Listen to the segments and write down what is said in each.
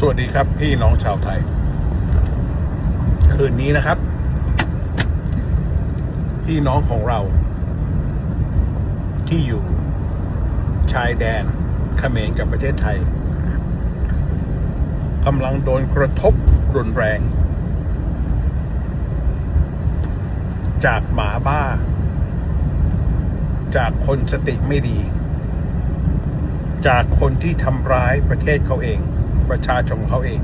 สวัสดีครับพี่น้องชาวไทย คืนนี้นะครับ พี่น้องของเรา ที่อยู่ชายแดนเขมรกับประเทศไทยกำลังโดนกระทบรุนแรง จากหมาบ้า จากคนสติไม่ดี จากคนที่ทำร้ายประเทศเขาเอง ประชาชนของเขาเอง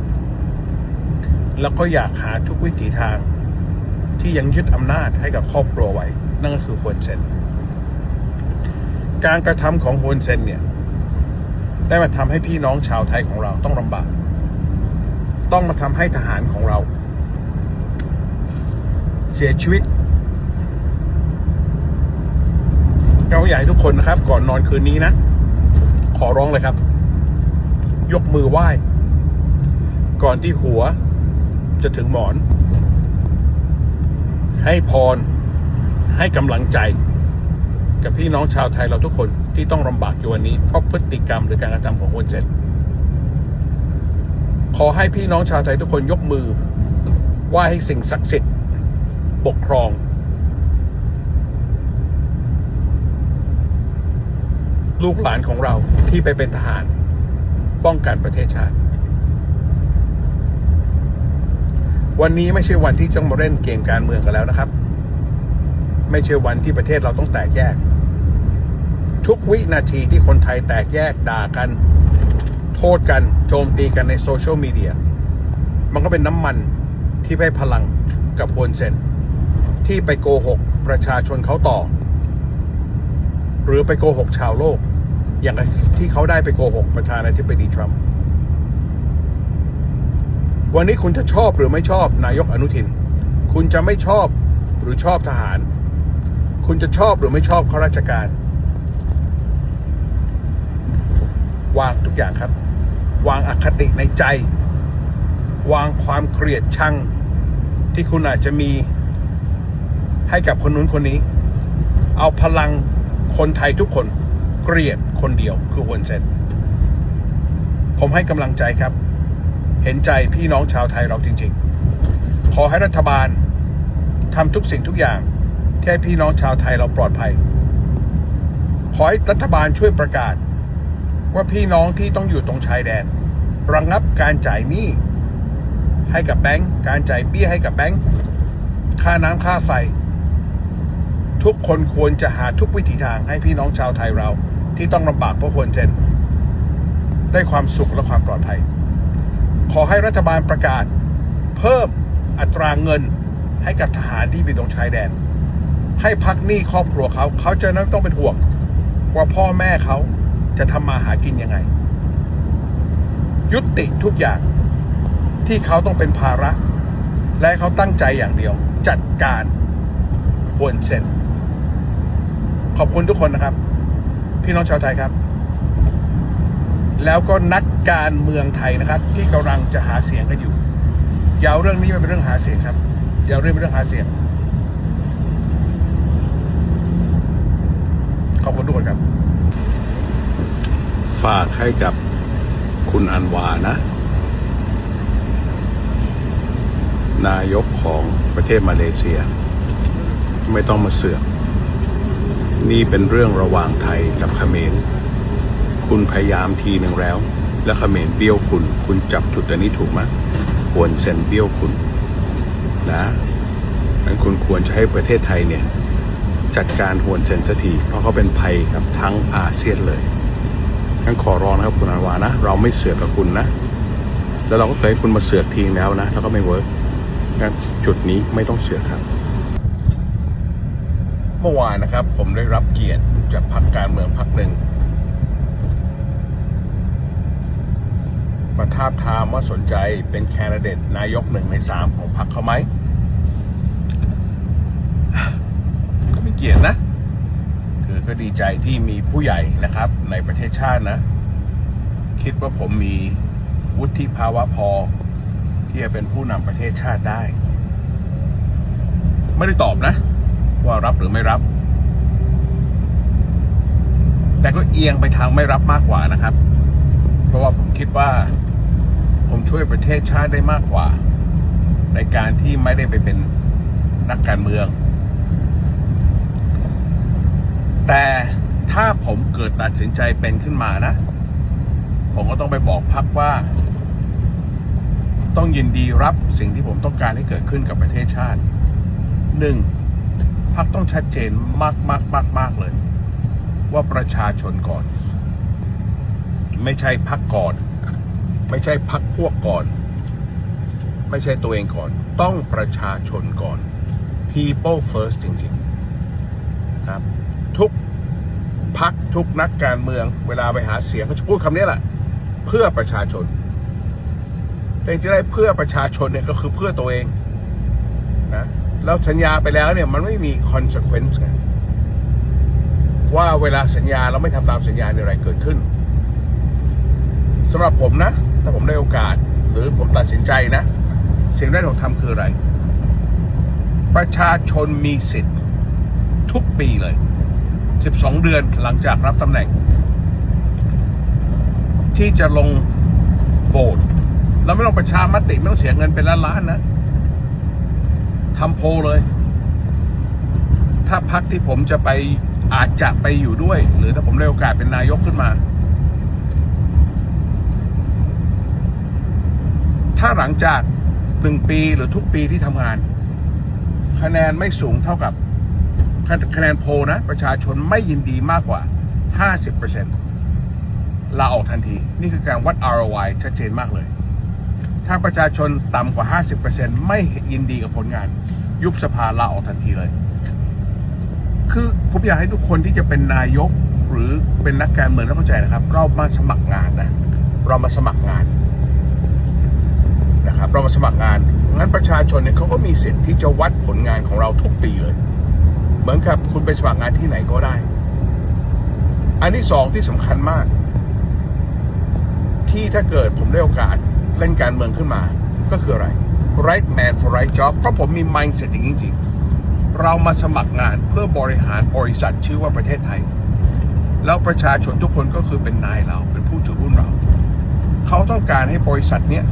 แล้วก็อยากหาทุกวิถีทาง ที่ยังยึดอำนาจให้กับครอบครัวไว้ นั่นก็คือฮวนเซนการกระทำของฮวนเซนเนี่ย ได้มาทำให้พี่น้องชาวไทยของเราต้องลำบาก ต้องมาทำให้ทหารของเรา เสียชีวิตเราอยากให้ทุกคนนะครับ ก่อนนอนคืนนี้นะ ขอร้องเลยครับ ยกมือไหว้ ก่อนที่หัวจะถึงหมอน ให้พร ให้กำลังใจ กับพี่น้องชาวไทยเราทุกคนที่ต้องลำบากอยู่วันนี้ เพราะพฤติกรรมหรือการกระทำของฮวนเซนขอให้พี่น้องชาวไทยทุกคนยกมือไหว้ให้สิ่งศักดิ์สิทธิ์ปกครอง ลูกหลานของเราที่ไปเป็นทหาร ป้องกันประเทศชาติ วันนี้ไม่ใช่วันที่ต้องมาเล่นเกมการเมืองกันแล้วนะครับ ไม่ใช่วันที่ประเทศเราต้องแตกแยก ทุกวินาทีที่คนไทยแตกแยกด่ากัน โทษกันโจมตีกันในโซเชียลมีเดียมันก็เป็นน้ำมันที่ให้พลังกับฮวนเซนที่ไปโกหกประชาชนเขาต่อ หรือไปโกหกชาวโลก อย่างที่เขาได้ไปโกหกประธานาธิบดีทรัมป์ วันนี้คุณจะชอบหรือไม่ชอบนายกอนุทิน คุณจะไม่ชอบหรือชอบทหาร คุณจะชอบหรือไม่ชอบข้าราชการ วางทุกอย่างครับ วางอคติในใจ วางความเกลียดชัง ที่คุณอาจจะมีให้กับคนนู้นคนนี้ เอาพลังคนไทยทุกคนเกลียดคนเดียวคือฮวนเซนผมให้กำลังใจครับ เห็นใจพี่น้องชาวไทยเราจริง ๆ ขอให้รัฐบาลทำทุกสิ่งทุกอย่างที่ให้พี่น้องชาวไทยเราปลอดภัย ขอให้รัฐบาลช่วยประกาศ ว่าพี่น้องที่ต้องอยู่ตรงชายแดน ระงงับการจ่ายหนี้ให้กับแบงก์การจ่ายเบี้ยให้กับแบงก์ค่าน้ำค่าไฟ ทุกคนควรจะหาทุกวิถีทางให้พี่น้องชาวไทยเราที่ต้องลำบากเพราะควรเจนได้ความสุขและความปลอดภัย ขอให้รัฐบาลประกาศ เพิ่มอัตราเงินให้กับทหารที่ไปตรงชายแดน ให้พักหนี้ครอบครัวเขาเขาจะไม่ต้องเป็นห่วง ว่าพ่อแม่เขาจะทำมาหากินยังไง ยุติทุกอย่างที่เขาต้องเป็นภาระ และเขาตั้งใจอย่างเดียว จัดการฮวนเซนขอบคุณทุกคนนะครับ พี่น้องชาวไทยครับ แล้วก็นักการเมืองไทยนะครับ ที่กำลังจะหาเสียงกันอยู่อย่าเอาเรื่องนี้มาเป็นเรื่องหาเสียงครับอย่าเอาเรื่องเป็นเรื่องหาเสียงขอบคุณทุกคนครับ ฝากให้กับคุณอันวานะ นายกของประเทศมาเลเซีย ไม่ต้องมาเสือก นี่เป็นเรื่องระหว่างไทยกับเขมร คุณพยายามทีหนึ่งแล้ว แล้วเขมรเบี้ยวคุณ คุณจับจุดอันนี้ถูกไหมควรเซ็นเบี้ยวคุณนะงั้นคุณควรจะให้ประเทศไทยเนี่ยจัดการหวนเซ็นสักทีเพราะเขาเป็นภัยกับทั้งอาเซียนเลยงั้นขอร้องนะครับคุณอาวานะ เราไม่เสือกกับคุณนะ แล้วเราก็เคยให้คุณมาเสือกทีแล้วนะ แล้วก็ไม่เวิร์กงั้นจุดนี้ไม่ต้องเสือกครับ เมื่อวานนะครับผมได้รับเกียรติจากพรรคการเมืองพรรคหนึ่ง มาทาบทามว่าสนใจเป็นแคนดิเดตนายกหนึ่งในสามของพรรคเขาไหมก็ไมีเกียรตินะ คือก็ดีใจที่มีผู้ใหญ่นะครับ ในประเทศชาตินะ คิดว่าผมมีวุฒิภาวะพอ ที่จะเป็นผู้นำประเทศชาติได้ ไม่ได้ตอบนะ ว่ารับหรือไม่รับ แต่ก็เอียงไปทางไม่รับมากกว่านะครับ เพราะว่าผมคิดว่าผม ช่วยประเทศชาติได้มากกว่า ในการที่ไม่ได้ไปเป็นนักการเมือง แต่ถ้าผมเกิดตัดสินใจเป็นขึ้นมานะ ผมก็ต้องไปบอกพักว่า ต้องยินดีรับสิ่งที่ผมต้องการให้เกิดขึ้นกับประเทศชาติหนึ่งพักต้องชัดเจนมากมากมากมากเลย ว่าประชาชนก่อน ไม่ใช่พักก่อน ไม่ใช่พักพวกก่อน ไม่ใช่ตัวเองก่อน ต้องประชาชนก่อน people first จริงๆครับ ทุกพักทุกนักการเมือง เวลาไปหาเสียงเขาจะพูดคำนี้แหละเพื่อประชาชน แต่จะได้เพื่อประชาชนเนี่ยก็คือเพื่อตัวเองนะแล้วสัญญาไปแล้วเนี่ยมันไม่มี consequence ไงว่าเวลาสัญญาเราไม่ทำตามสัญญาเนี่ยอะไรเกิดขึ้นสำหรับผมนะ ถ้าผมได้โอกาส หรือผมตัดสินใจนะ สิ่งแรกผมทำคืออะไร ประชาชนมีสิทธิ์ ทุกปีเลย 12 เดือนหลังจากรับตำแหน่ง ที่จะลงโหวตเราไม่ต้องประชามติไม่ต้องเสียเงินเป็นล้านๆนะทำโพลเลย ถ้าพักที่ผมจะไปอาจจะไปอยู่ด้วย หรือถ้าผมได้โอกาสเป็นนายกขึ้นมา ถ้าหลังจากหนึ่งปีหรือทุกปีที่ทำงาน คะแนนไม่สูงเท่ากับคะแนนโพนะ ประชาชนไม่ยินดีมากกว่า 50%ลาออกทันที นี่คือการวัด ROI ชัดเจนมากเลย ถ้าประชาชนต่ำกว่า 50%ไม่ยินดีกับผลงาน ยุบสภาลาออกทันทีเลย คือผมอยากให้ทุกคนที่จะเป็นนายก หรือเป็นนักการเมืองต้องเข้าใจนะครับ เรามาสมัครงานนะ เรามาสมัครงาน นะครับเรามาสมัครงานงั้นประชาชนเนี่ยเขาก็มีสิทธิ์ที่จะวัดผลงานของเราทุกปีเลย เหมือนกับคุณไปสมัครงานที่ไหนก็ได้ อันที่สองที่สำคัญมาก ที่ถ้าเกิดผมได้โอกาสเล่นการเมืองขึ้นมา ก็คืออะไร right man for right job เพราะผมมี mindset อย่างจริงๆเรามาสมัครงานเพื่อบริหารบริษัทชื่อว่าประเทศไทย แล้วประชาชนทุกคนก็คือเป็นนายเราเป็นผู้ถือหุ้นเรา เขาต้องการให้บริษัทเนี้ย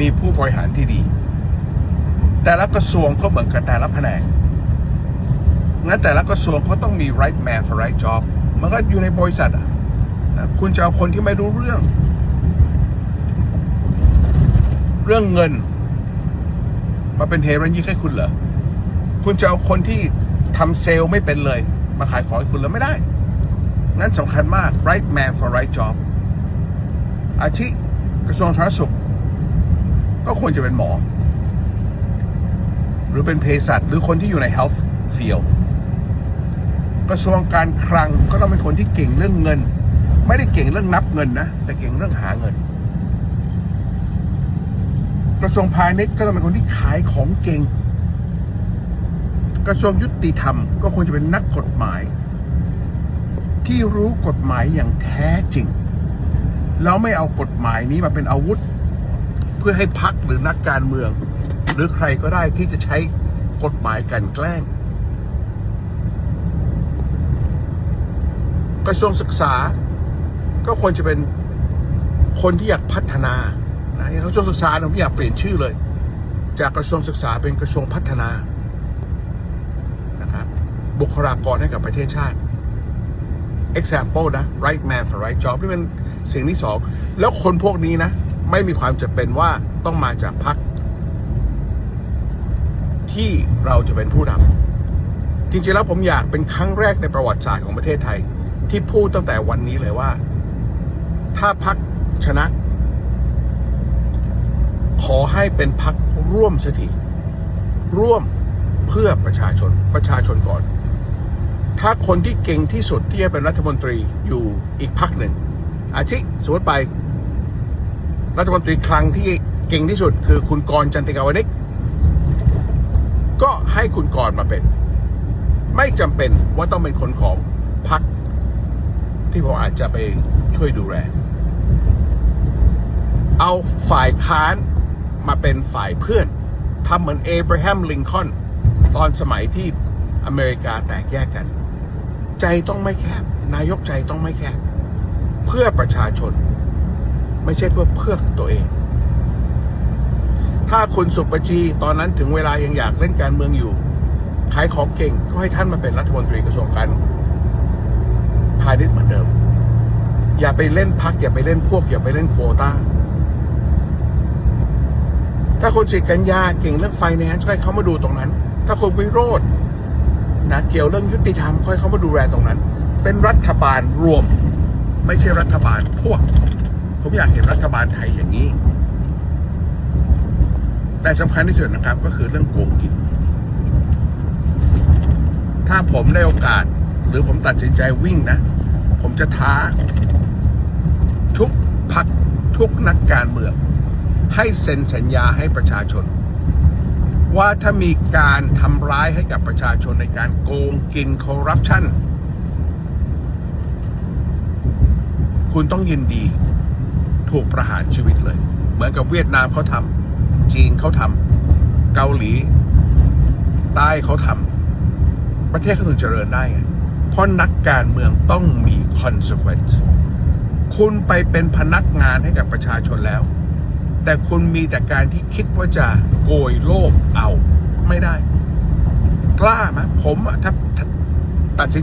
มีผู้บริหารที่ดี แต่ละกระทรวงก็เหมือนกับแต่ละแผนกงั้นแต่ละกระทรวงก็ต้องมี right man for right job มันก็อยู่ในบริษัทอะนะคุณจะเอาคนที่ไม่รู้เรื่อง เรื่องเงิน มาเป็นเฮรันยิกให้คุณเหรอ คุณจะเอาคนที่ทำเซลล์ไม่เป็นเลย มาขายของให้คุณเหรอไม่ได้ งั้นสำคัญมาก right man for right job อาทิกระทรวงสาธารณสุข ก็ควรจะเป็นหมอ หรือเป็นเภสัชหรือคนที่อยู่ใน health field กระทรวงการคลังก็ต้องเป็นคนที่เก่งเรื่องเงิน ไม่ได้เก่งเรื่องนับเงินนะ แต่เก่งเรื่องหาเงิน กระทรวงพาณิชย์ก็ต้องเป็นคนที่ขายของเก่ง กระทรวงยุติธรรม ก็ควรจะเป็นนักกฎหมาย ที่รู้กฎหมายอย่างแท้จริงแล้วไม่เอากฎหมายนี้มาเป็นอาวุธ เพื่อให้พักหรือนักการเมือง หรือใครก็ได้ที่จะใช้กฎหมายกันแกล้ง กระทรวงศึกษา ก็ควรจะเป็นคนที่อยากพัฒนานะกระทรวงศึกษาเนี่ยผมอยากเปลี่ยนชื่อเลย จากกระทรวงศึกษาเป็นกระทรวงพัฒนานะครับบุคลากรให้กับประเทศชาติ example นะ right man for right job นี่เป็นสิ่งที่สอง แล้วคนพวกนี้นะ ไม่มีความจำเป็นว่าต้องมาจากพรรคที่เราจะเป็นผู้นำจริงๆแล้วผมอยากเป็นครั้งแรกในประวัติศาสตร์ของประเทศไทย ที่พูดตั้งแต่วันนี้เลยว่า ถ้าพรรคชนะ ขอให้เป็นพรรคร่วมสักทีร่วมเพื่อประชาชนประชาชนก่อน ถ้าคนที่เก่งที่สุดที่จะเป็นรัฐมนตรีอยู่อีกพักหนึ่ง อาทิสมมติไป รัฐมนตรีคลังที่เก่งที่สุด คือคุณกรจันติกาวนิก ก็ให้คุณกรมาเป็น ไม่จำเป็นว่าต้องเป็นคนของพรรคที่ผมอาจจะไปช่วยดูแลเอาฝ่ายค้านมาเป็นฝ่ายเพื่อนทำเหมือนเอเบรแฮมลิงคอนตอนสมัยที่อเมริกาแตกแยกกัน ใจต้องไม่แคบ นายกใจต้องไม่แคบ เพื่อประชาชน ไม่ใช่เพื่อเพื่อตัวเอง ถ้าคุณสุปจีตอนนั้นถึงเวลายังอยากเล่นการเมืองอยู่ขายของเก่งก็ให้ท่านมาเป็นรัฐมนตรีกระทรวงการพาณิชย์เหมือนเดิม อย่าไปเล่นพักอย่าไปเล่นพวก อย่าไปเล่นโควต้าถ้าคนสิกัญญาเก่งเรื่องไฟแนนซ์ก็ให้เขามาดูตรงนั้น ถ้าคนวิโรธนะเกี่ยวเรื่องยุติธรรมก็ให้เขามาดูแลตรงนั้น เป็นรัฐบาลรวม ไม่ใช่รัฐบาลพวก ผมอยากเห็นรัฐบาลไทยอย่างนี้ แต่สำคัญที่สุดนะครับ ก็คือเรื่องโกงกิน ถ้าผมได้โอกาส หรือผมตัดสินใจวิ่งนะ ผมจะท้า ทุกพักทุกนักการเมือง ให้เซ็นสัญญาให้ประชาชน ว่าถ้ามีการทำร้ายให้กับประชาชนในการโกงกินคอร์รัปชันคุณต้องยินดี ถูกประหารชีวิตเลย เหมือนกับเวียดนามเขาทำจีนเขาทำเกาหลี ใต้เขาทำประเทศเขาถึงเจริญได้ไงเพราะนักการเมืองต้องมี consequence คุณไปเป็นพนักงานให้กับประชาชนแล้ว แต่คุณมีแต่การที่คิดว่าจะโกยโลภเอาไม่ได้ กล้าไหมผมอะถ้าถ้าตัดสิน